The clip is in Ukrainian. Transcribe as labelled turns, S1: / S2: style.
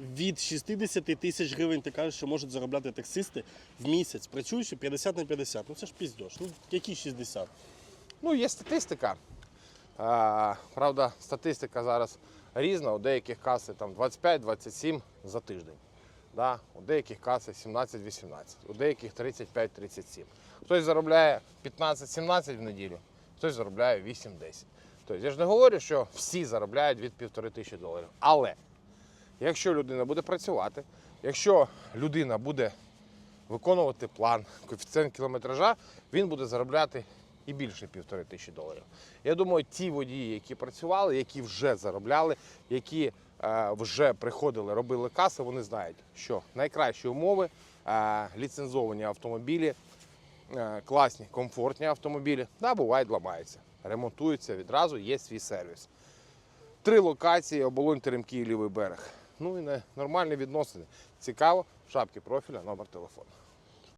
S1: Від 60 тисяч гривень ти кажеш, що можуть заробляти таксисти в місяць, працюючи 50 на 50. Ну це ж піздьош. Ну які 60?
S2: Ну, є статистика. А, правда, статистика зараз різна. У деяких каси там 25-27 за тиждень. Да? У деяких каси 17-18, у деяких 35-37. Хтось заробляє 15-17 в неділю, хтось заробляє 8-10. Тобто я ж не говорю, що всі заробляють від півтори тисячі доларів. Але якщо людина буде працювати, якщо людина буде виконувати план, коефіцієнт кілометража, він буде заробляти і більше півтори тисячі доларів. Я думаю, ті водії, які працювали, які вже заробляли, які е, вже приходили, робили каси, вони знають, що найкращі умови, е, ліцензовані автомобілі, е, класні, комфортні автомобілі, да, бувають, ламаються, ремонтуються відразу, є свій сервіс. Три локації, оболонь Теремки і лівий берег. Ну і не нормальні відносини. Цікаво, в шапці профіля, номер телефону.